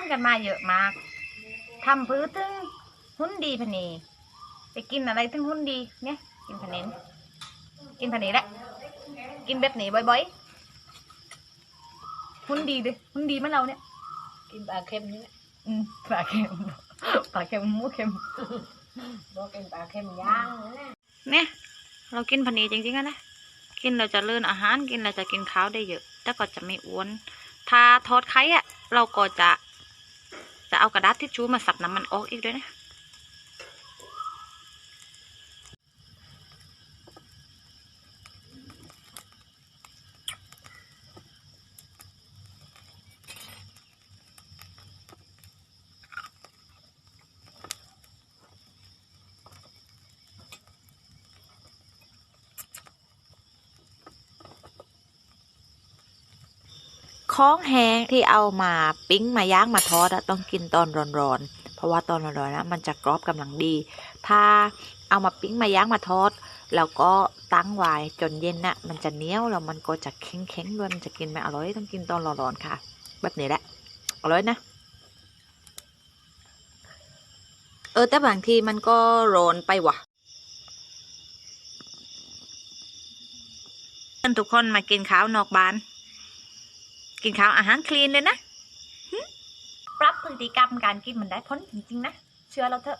ำกันมาเยอะมากทำพื้นถึงหุ้นดีพะนีไปกินอะไรถึงหุ้นดีเนี่ยกินพะนีกินพะนีแหละกินแบบนี้บ่อยๆหุ้นดีดิหุ้นดีไหมเราเนี่ย กินปลาเค็มนี่แหละอืมปลาเค็มปลาเค็มหมูเค็มบอกกินปลาเค็มย่างนั่นแหละเนี่ยเรากินพันนี้จริงๆอะนะกินเราจะเลื่อนอาหารกินเราจะกินข้าวได้เยอะแต่ก็จะไม่อ้วน ถ้าทอดไข่อะเราก็จะ จะเอากระดาษทิชชู่มาสับน้ำมันออกอีกด้วยนะ ของแห้งที่เอามาปิ้งมาย่างมาทอดต้องกินตอนร้อนๆ เพราะว่าตอนร้อนๆนะมันจะกรอบกำลังดี ถ้าเอามาปิ้งมาย่างมาทอด แล้วก็ตั้งไว้จนเย็นน่ะมันจะเหนียวแล้วมันก็จะแข็งๆด้วยมันจะกินไม่อร่อยต้องกินตอนร้อนๆค่ะ แบบนี้แหละอร่อยนะเออแต่บางทีมันก็ร้อนไปว่ะทุกคนมากินข้าวนอกบ้าน กินข้าวอาหารคลีนเลยนะ ปรับพฤติกรรมการกินมันได้ผลจริงๆนะ เชื่อเราเถอะ